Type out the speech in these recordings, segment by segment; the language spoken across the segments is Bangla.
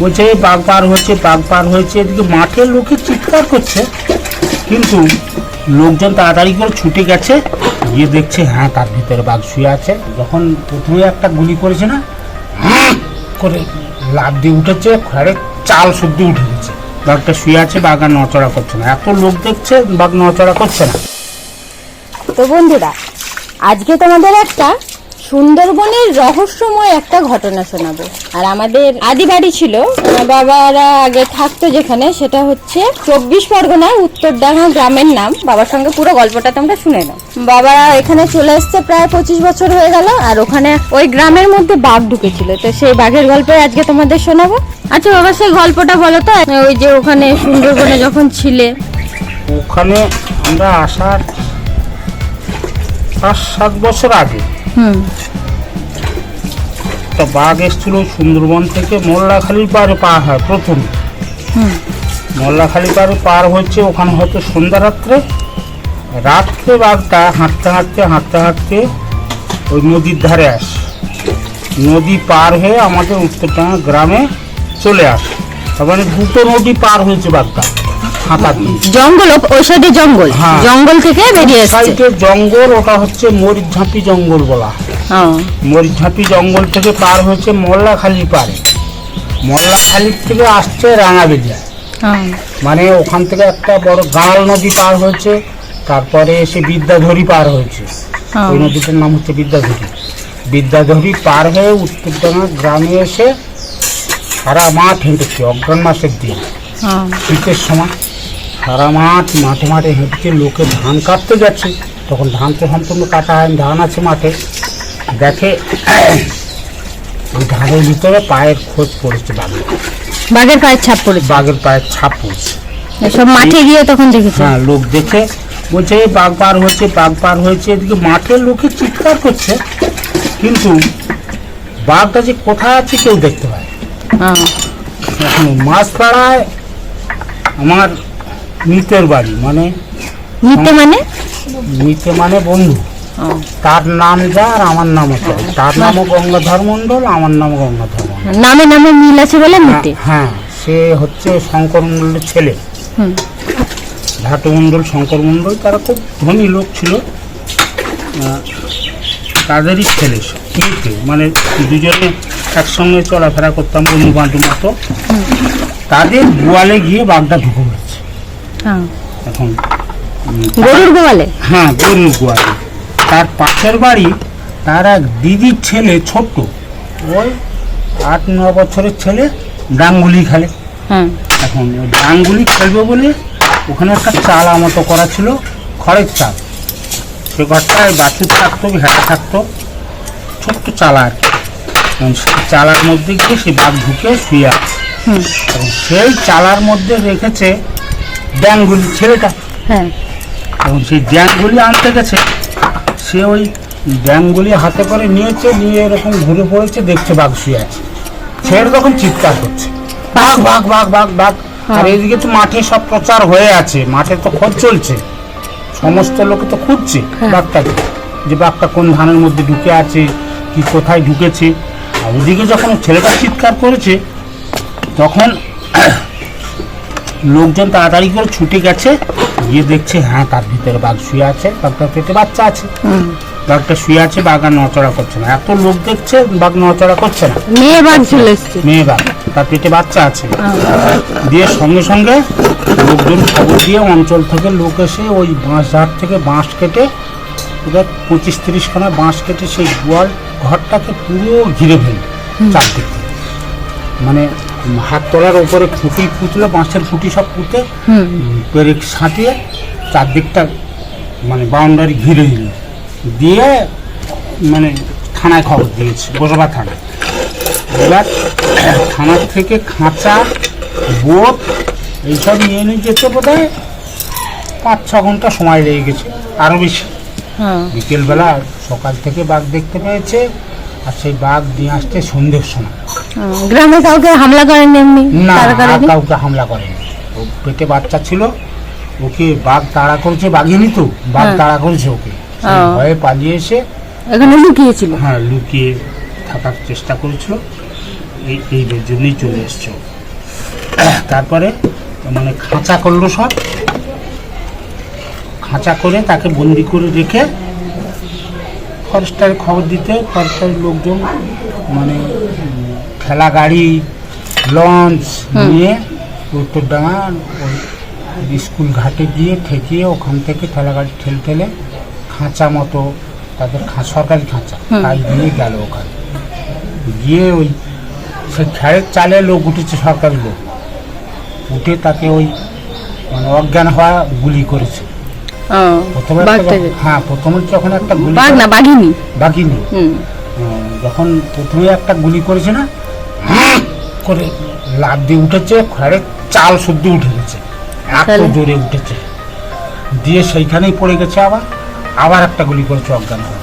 বলছে বাঘ পার হয়েছে, বাঘ পার হয়েছে। এদিকে মাঠের লোকে চিৎকার করছে। কিন্তু লোকজন তাড়াতাড়ি করে ছুটে গেছে, গিয়ে দেখছে হ্যাঁ তার ভিতরে বাঘ শুয়ে আছে। যখন প্রথমে একটা গুলি করেছে না করে লাভ দিয়ে উঠেছে খড়ে চাল শুদ্ধ উঠে গেছে। বাঘটা শুয়ে আছে, বাঘ আর নচড়া করছে না। এত লোক দেখছে, বাঘ নচড়া করছে না। তো বন্ধুরা, আজকে তোমাদের একটা সুন্দরবনের রহস্যময় একটা ঘটনা শোনাবো। আর আমাদের আদি বাড়ি ছিল বাবারা আগে থাকতো যেখানে, সেটা হচ্ছে চব্বিশ পরগনার উত্তরডাঙ্গা গ্রামের নাম। বাবার সঙ্গে পুরো গল্পটা তোমরা শুনে নাও। বাবারা এখানে চলে এসছে প্রায় পঁচিশ বছর হয়ে গেল, আর ওখানে ওই গ্রামের মধ্যে বাঘ ঢুকেছিল। তো সেই বাঘের গল্পই আজকে তোমাদের শোনাবো। আচ্ছা বাবা, সেই গল্পটা বলো তো। ওই যে ওখানে সুন্দরবনে যখন ছিলে। ওখানে আমরা আসার পাঁচ, সাত বছর আগে একটা বাঘ এসেছিল সুন্দরবন থেকে মোল্লাখালির পাড়ে পার হয় প্রথম। মোল্লাখালি পাড়ে পার হচ্ছে ওখানে হয়তো সন্ধ্যা রাত্রে রাত্রে বাঘটা হাঁটতে হাঁটতে হাঁটতে হাঁটতে ওই নদীর ধারে আসে। নদী পার হয়ে আমাদের উত্তরডাঙ্গা গ্রামে চলে আসে। তার মানে দুটো নদী পার হয়েছে বাঘটা। হাঁটা দিয়ে। জঙ্গল ওই সাইডে জঙ্গল। হ্যাঁ। জঙ্গল থেকে বেরিয়ে এসছে। সাইডে জঙ্গল ওটা হচ্ছে মরিচঝাঁপি জঙ্গল বলা ও, জঙ্গল থেকে পার হয়েছে মোল্লাখালি পারে মোল্লাখালি থেকে আসছে রাঙাবেলিয়া। মানে ওখান থেকে একটা বড় গাঁল নদী পার হয়েছে তারপরে এসে বিদ্যাধরী পার হয়েছে। ওই নদীটার নাম হচ্ছে বিদ্যাধরী। বিদ্যাধরী পার হয়ে উত্তরডাঙ্গা গ্রামে এসে সারা মাঠ হেঁটেছে অগ্রহণ মাসের দিন। শীতের সময়। সারা মাঠ মাঠে মাঠে হেঁটেছে লোকে ধান কাটতে যাচ্ছে। তখন ধান তো সম্পূর্ণ কাটা হয় ধান আছে মাঠে। দেখে ধানের ভিতরে পায়ের খোঁজ পড়েছে বাঘের। বাঘের পায়ের ছাপ পড়েছে? বাঘের পায়ের ছাপ পড়েছে। সব মাঠে গিয়ে তখন দেখেছে? হ্যাঁ লোক দেখে বলছে এই বাঘ পার হয়েছে বাঘ পার হয়েছে। এদিকে মাঠের লোকে চিৎকার করছে কিন্তু বাঘটা যে কোথায় আছে কেউ দেখতে পায় না। ও, এখন মাছপাড়ায় আমার মিতের বাড়ি মানে নিতে মানে? মিতে মানে বন্ধু। তার নাম যা আর আমার নাম হচ্ছে তার নামও গঙ্গাধর মণ্ডল আমার নাম গঙ্গাধর মণ্ডল। নামে নামে মিল আছে বলে নিতে হ্যাঁ সে হচ্ছে শঙ্কর মণ্ডলের ছেলে। মণ্ডল শঙ্কর মণ্ডল তারা খুব ধনী লোক ছিল। তাদেরই ছেলে মিতে মানে দুজনে একসঙ্গে চলাফেরা করতাম বন্ধু বান্ধব মতো তাদের গোয়ালে গিয়ে বাঘটা ঢুকে। এখন উম, গরুর গোয়ালে? হ্যাঁ গরুর গোয়ালে। তার পাশের বাড়ি তার এক দিদির ছেলে ছোট্ট। ওই আট ন বছরের ছেলে ডাঙ্গুলি খেলে। হ্যাঁ। এখন ডাঙ্গুলি খেলবে বলে ওখানে একটা চালা মতো করা ছিল খড়ের চাল। সে ঘরটায় বাছুর থাকতো ভেড়া থাকতো ছোট্ট চালা আর কি। সেই চালার মধ্যে গিয়ে সে বাঘ ঢুকে শুয়ে আছে। সেই চালার মধ্যে রেখেছে ড্যাঙ্গুলি ছেলেটা। হ্যাঁ। এবং সেই ড্যাংগুলি আনতে গেছে সে ওই ড্যাংগুলি হাতে করে নিয়েছে নিয়ে এরকম ঘুরে পড়েছে দেখছে বাঘ শুয়ে আছে ছেড়ে তখন চিৎকার করছে। বাঘ বাঘ বাঘ বাঘ বাঘ। আর এদিকে তো মাঠে সব প্রচার হয়ে আছে মাঠে তো খোঁজ চলছে। সমস্ত লোকে তো খুঁজছে হ্যাঁ। বাঘটাকে যে বাঘটা কোন ধানের মধ্যে ঢুকে আছে কি কোথায় ঢুকেছে। আর ওদিকে যখন ছেলেটা চিৎকার করেছে তখন লোকজন তাড়াতাড়ি করে ছুটে গেছে গিয়ে দেখছে হ্যাঁ তার ভিতরে বাঘ শুয়ে আছে বাঘটার পেটে বাচ্চা আছে। বাঘটা শুয়ে আছে বাঘ আর নচড়া করছে না। এত লোক দেখছে বাঘ নচড়া করছে না। মেয়ে বাঘ চলে এসছে। মেয়ে বাঘ তার পেটে বাচ্চা আছে। দিয়ে সঙ্গে সঙ্গে লোকজন খবর দিয়ে অঞ্চল থেকে লোক এসে ওই বাঁশ ঝাড় থেকে বাঁশ কেটে ওদের পঁচিশ তিরিশখানা বাঁশ কেটে সেই গোয়াল ঘরটাকে পুরো ঘিরে ফেলল চারদিক। মানে হাত তোলার উপরে ফুটি পুঁতলো বাঁশের ফুটি সব পুঁতে পেরেক সাঁটিয়ে চারদিকটা মানে বাউন্ডারি ঘিরে দিল দিয়ে মানে থানায় খবর দিয়েছে বসবা থানায়। এবার থানার থেকে খাঁচা বোট এইসব নিয়ে নিয়ে যেতে বোধ হয় পাঁচ ছ ঘণ্টা সময় লেগে গেছে আরও বেশি। হ্যাঁ। বিকেলবেলা সকাল থেকে বাঘ দেখতে পেয়েছে আর সেই বাঘ নিয়ে আসতে সন্ধ্যের সময়। গ্রামে কাউকে হামলা করেন এমনি? না? কাউকে হামলা করেনি ও পেটে বাচ্চা ছিল ওকে বাঘ তাড়া করেছে বাঘিনি তো বাঘ হ্যাঁ। তাড়া করেছে ওকে। ভয়ে পালিয়ে এসে এখানে লুকিয়েছিল? হ্যাঁ লুকিয়ে থাকার চেষ্টা করেছিল। এই এই জন্যই চলে এসছে। তারপরে মানে খাঁচা করল সব। খাঁচা করে তাকে বন্দি করে রেখে ফরেস্টারে খবর দিতে ফরেস্টারের লোকজন মানে ঠেলা গাড়ি লঞ্চ নিয়ে উত্তরডাঙ্গা ওই স্কুল ঘাটে গিয়ে ঠেকিয়ে ওখান থেকে ঠেলা গাড়ি ঠেল ঠেলে খাঁচা মতো তাদের খা সরকারি খাঁচা তাই নিয়ে গেল ওখানে। গিয়ে ওই সে খেড়ের চালে লোক উঠেছে সরকারি লোক। উঠে তাকে ওই মানে অজ্ঞান হওয়া গুলি করেছে। প্রথমে একটা বাঘটাকে যখন- হ্যাঁ প্রথমে যখন একটা গুলি বাঘ না বাঘিনী? বাকিনি হুম। যখন প্রথমে একটা গুলি করেছে না করে লাভ দিয়ে উঠেছে খড়ের চাল শুদ্ধ উঠে গেছে এত তাহলে? জোরে উঠেছে। দিয়ে সেইখানেই পড়ে গেছে আবার আবার একটা গুলি করেছে অজ্ঞান হয়ে।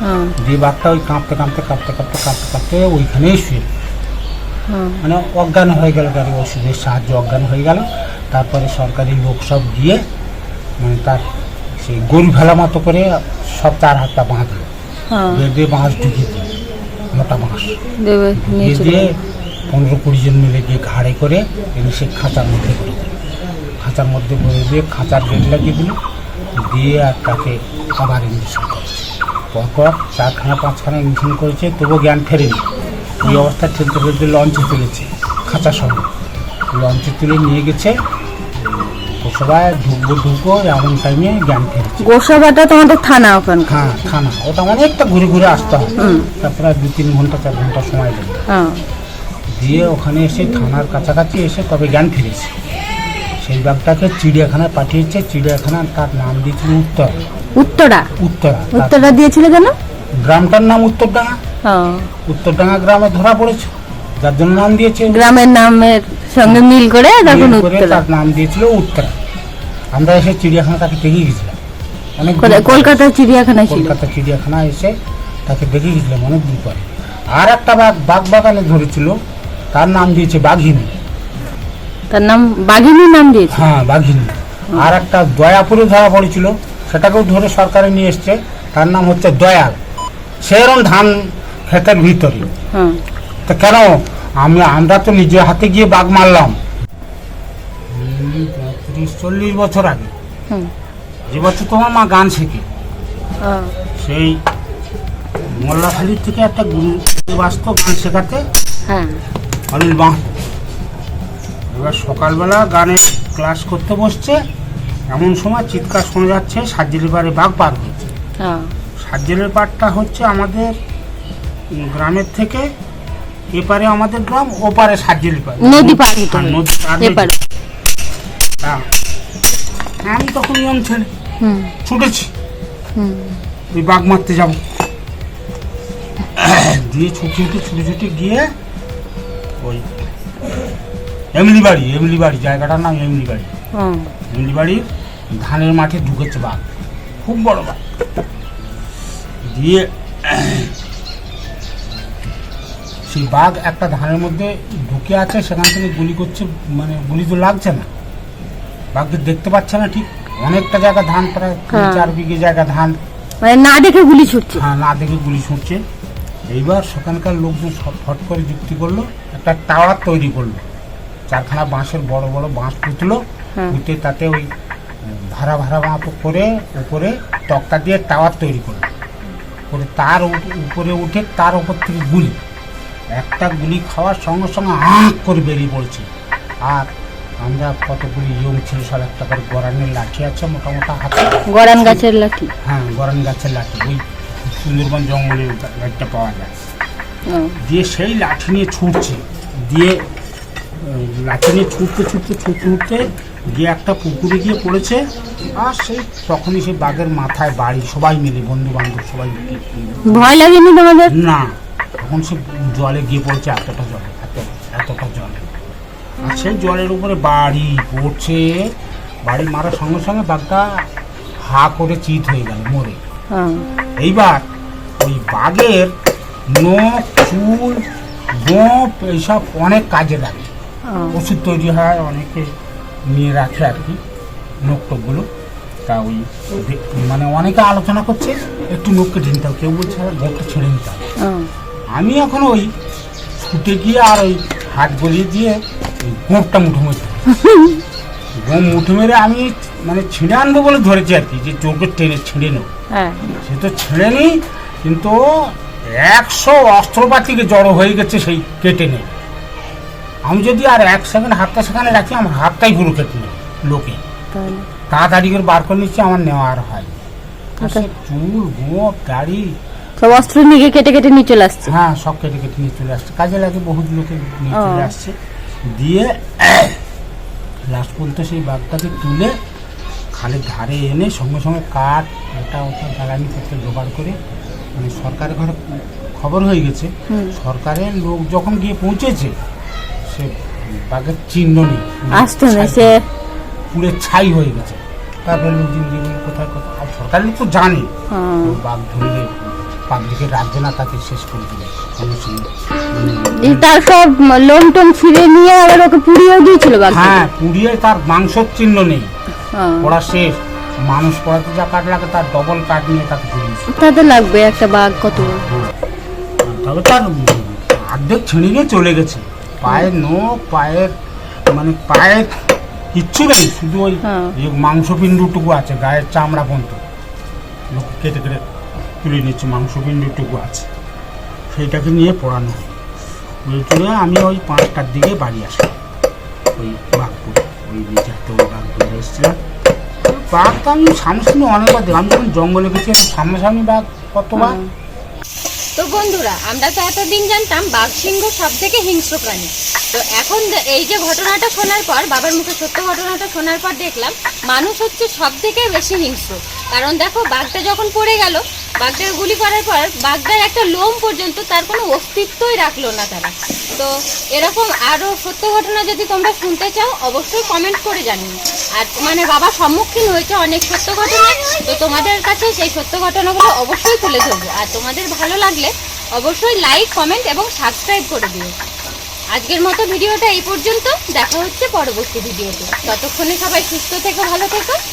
হ্যাঁ, দিয়ে বাঘটা ওই কাঁপতে কাঁপতে কাঁপতে কাঁপতে কাঁপতে কাঁপতে ওইখানেই শুয়ে হ্যাঁ। মানে অজ্ঞান হয়ে গেল গাড়ি ওষুধের সাহায্যে অজ্ঞান হয়ে গেল। তারপরে সরকারি লোক সব গিয়ে মানে তার সেই গরু ভেলা মতো করে সব তার হাতটা বাঁধলো হ্যাঁ। বেঁধে বাঁশ ঢুকিয়ে দিল মোটা বাঁশ। দিয়ে দিয়ে। পনেরো কুড়ি জন মিলে গিয়ে ঘাড়ে করে এনে সে খাঁচার মধ্যে করে দিল খাঁচার মধ্যে ভরে দিয়ে খাঁচার গেট লাগিয়ে দিল দিয়ে আর তাকে আবার ইঞ্জেকশন করেছে। পরপর চারখানা পাঁচখানা ইঞ্জেকশন করেছে তবুও জ্ঞান ফেরেনি। এই অবস্থা ঠেলতে ফেলতে লঞ্চে তুলেছে খাঁচা সঙ্গে লঞ্চে তুলে নিয়ে গেছে সবাই ঢুকবো ঢুকবো এমন টাইমে জ্ঞান ফেরেছে। গোসাবাটা তোমাদের থানা ওখানে হ্যাঁ থানা। ওটা অনেকটা ঘুরে ঘুরে আসতে হয়। তারপরে দু তিন ঘণ্টা চার ঘণ্টা সময় লাগে। হ্যাঁ। দিয়ে ওখানে এসে থানার কাছাকাছি এসে তবে জ্ঞান ফিরেছে। সেই বাঘটাকে চিড়িয়াখানায় পাঠিয়েছে। চিড়িয়াখানা তার নাম দিয়েছিল উত্তর। উত্তরা? উত্তরা। তার উত্তরা দিয়েছিল কেন? গ্রামটার নাম উত্তরডাঙ্গা। হ্যাঁ। উত্তরডাঙ্গা গ্রামে ধরা পড়েছে। যার জন্য নাম দিয়েছে গ্রামের নামের সঙ্গে মিল করে তখন উত্তরা। তার নাম দিয়েছিল উত্তরা। আমরা এসে চিড়িয়াখানা তাকে দেখে গেছিলাম। অনেক দূর কোথায়? পরে। কলকাতার চিড়িয়াখানা ছিল। কলকাতা চিড়িয়াখানা এসে তাকে দেখে গেছিলাম অনেক দিন পরে। আর একটা বাঘ বাঘ বাগানে ধরেছিল তার নাম দিয়েছে বাঘিনী। তার নাম বাঘিনী নাম দিয়েছে? হ্যাঁ বাঘিনী। আর একটা দয়াপুরে ধরা পড়েছিল সেটাকেও ধরে সরকারে নিয়ে এসছে তার নাম হচ্ছে দয়াল। সেরকম ধান ক্ষেতের ভিতরে। তা কেন? আমি আমরা তো নিজের হাতে গিয়ে বাঘ মারলাম। ত্রিশ চল্লিশ বছর আগে। হুম। যে বছর তোমার মা গান শেখে হ্যাঁ, সেই মোল্লাখালির থেকে একটা গুরু বাস্ত গান শেখাতে হ্যাঁ। অনিল বাঁ এবার সকালবেলা গানের ক্লাস করতে বসছে এমন সময় চিৎকার শোনা যাচ্ছে সার্জেলের পাড়ে বাঘ পার হচ্ছে। হ্যাঁ সার্জেলের পাড়টা হচ্ছে আমাদের গ্রামের থেকে এপারে আমাদের গ্রাম ওপারে সার্জেলের পাড় নদী পার হতে হ্যাঁ। নদী পার হ্যাঁ। আমি তখন নিয়ম ছেড়ে ছুটেছি। ওই বাঘ মারতে যাব। দিয়ে ছুটি ছুটি ছুটি ছুটি গিয়ে ওই এমলি বাড়ি এমলি বাড়ি জায়গাটার নাম এমলি বাড়ি। এমলি বাড়ির ধানের মাঠে ঢুকেছে বাঘ। খুব বড় বাঘ। দিয়ে সেই বাঘ একটা ধানের মধ্যে ঢুকে আছে সেখান থেকে গুলি করছে মানে গুলি তো লাগছে না। বাঘকে দেখতে পাচ্ছে না ঠিক। অনেকটা জায়গা ধান প্রায় তিন হ্যাঁ। চার বিঘে জায়গা ধান। মানে না দেখে গুলি ছুটছে। হ্যাঁ না দেখে গুলি ছুটছে। এইবার সেখানকার লোকজন ফট করে যুক্তি করল একটা টাওয়ার তৈরি করল। চারখানা বাঁশের বড় বড় বাঁশ পুঁতলো হ্যাঁ। পুঁতে তাতে ওই ভাড়া ভাড়া মতো করে উপরে তক্তা দিয়ে টাওয়ার তৈরি করল। করে তার উপ- উপরে উঠে তার উপর থেকে গুলি। একটা গুলি খাওয়ার সঙ্গে সঙ্গে আঁক করে বেরিয়ে পড়ছে। আর আমরা কতগুলি ইয়ং ছিল সব একটা করে গরানের লাঠি আছে মোটা মোটা হাতে গরান গাছের লাঠি? হ্যাঁ গরান গাছের লাঠি। ওই সুন্দরবন জঙ্গলে লাঠিটা পাওয়া যায়। দিয়ে সেই লাঠি নিয়ে ছুটছে। দিয়ে লাঠি নিয়ে ছুটতে ছুটতে ছুটতে ছুটতে গিয়ে একটা পুকুরে গিয়ে পড়েছে। আর সেই তখনই সেই বাঘের মাথায় বাড়ি সবাই মিলে বন্ধু বান্ধব সবাই মিলে। ভয় লাগেনি তোমাদের? না তখন সে জলে গিয়ে পড়েছে এতটা জলে। সেই জলের উপরে বাড়ি পড়ছে। বাড়ি মারার সঙ্গে সঙ্গে বাঘটা হা করে চিত হয়ে গেল মরে। হ্যাঁ। এইবার ওই বাঘের নখ চুল গোপ এইসব অনেক কাজে লাগে। হ্যাঁ, ওষুধ তৈরি হয় অনেকে নিয়ে রাখে আর কি নখ টোকগুলো তা ওই মানে অনেকে আলোচনা করছে একটু নখকে ঢেনতে হবে কেউ বলছে গোপটা ছেড়ে নিতে হবে। হ্যাঁ, আমি এখন ওই ছুটে গিয়ে আর ওই হাত গলিয়ে দিয়ে গোঁপটা মুঠো মেরে গোঁ মুঠো মেরে আমি মানে ছিঁড়ে আনব বলে ধরেছি আর কি যে করে টেনে ছিঁড়ে নেব। হ্যাঁ। সে তো ছেড়ে নি কিন্তু একশো অস্ত্রপাতিকে জড়ো হয়ে গেছে সেই কেটে নেই আমি যদি আর এক সেকেন্ড হাতটা সেখানে রাখি আমার হাতটাই পুরো কেটে নেই লোকে। তাড়াতাড়ি করে বার করে নিচ্ছি আমার নেওয়া আর হয়। চুল গোপ দাড়ি। সব অস্ত্র নিয়ে কেটে কেটে নিয়ে চলে আসছে। হ্যাঁ সব কেটে কেটে নিয়ে চলে আসছে। কাজে লাগে বহুত লোকে নিয়ে চলে আসছে। দিয়ে লাস্ট পর্যন্ত সেই বাঘটাকে তুলে খালের ধারে এনে সঙ্গে সঙ্গে কাঠ ওটা ওটা জ্বালানি করতে জোগাড় করে মানে সরকারের ঘরে খবর হয়ে গেছে। সরকারের লোক যখন গিয়ে পৌঁছেছে সে বাঘের চিহ্ন নেই। পুরে ছাই হয়ে গেছে। তারপরে লোকজন গিয়ে কোথায় কোথায় আর সরকারের লোক তো জানে। বাঘ ধরলে পাবলিকের রাখবে না তাকে শেষ করে দিলে। সঙ্গে সঙ্গে। তার সব লোম টোম ছিঁড়ে নিয়ে আবার ওকে পুড়িয়েও দিয়েছিল বাঘ হ্যাঁ পুড়িয়ে তার মাংসর চিহ্ন নেই। হ্যাঁ। পড়া শেষ। মানুষ পড়াতে যা কাট লাগে তার ডবল কাট নিয়ে তাকে পুড়িয়েছে তাতে লাগবে একটা বাঘ কত? তবে তার অর্ধেক ছিঁড়ে নিয়ে চলে গেছে। পায়ের নখ পায়ের মানে পায়ের কিচ্ছু নেই শুধু ওই হ্যাঁ। এই মাংসপিণ্ডুটুকু আছে গায়ের চামড়া পর্যন্ত। লোক কেটে কেটে তুলে নিচ্ছে মাংস মাংসপিণ্ডুটুকু আছে। সেইটাকে নিয়ে পড়ানো ওই তুলে আমি ওই পাঁচটার দিকে বাড়ি আসি ওই বাঘপুরে ওই বিচারতে ওই বাঘপুরে এসেছিলাম। বাঘ তো আমি সামনাসামনি অনেকবার দেখি আমি যখন জঙ্গলে গেছি সামনাসামনি বাঘ কতবার। তো বন্ধুরা, আমরা তো এতদিন জানতাম বাঘ সিংহ সব থেকে হিংস্র প্রাণী। তো এখন এই যে ঘটনাটা শোনার পর, বাবার মুখে সত্য ঘটনাটা শোনার পর দেখলাম, মানুষ হচ্ছে সব থেকে বেশি হিংস্র। কারণ দেখো, বাঘটা যখন পড়ে গেল বাঘটার গুলি করার পর বাঘটার একটা লোম পর্যন্ত তার কোনো অস্তিত্বই রাখল না তারা। তো এরকম আরও সত্য ঘটনা যদি তোমরা শুনতে চাও, অবশ্যই কমেন্ট করে জানিও। আর মানে বাবা সম্মুখীন হয়েছে অনেক সত্য ঘটনা, তো তোমাদের কাছে সেই সত্য ঘটনাগুলো অবশ্যই তুলে ধরবো। আর তোমাদের ভালো লাগলে অবশ্যই লাইক কমেন্ট এবং সাবস্ক্রাইব করে দিও। আজকের মতো ভিডিওটা এই পর্যন্ত। দেখা হচ্ছে পরবর্তী ভিডিওতে। ততক্ষণে সবাই সুস্থ থেকো, ভালো থেকো।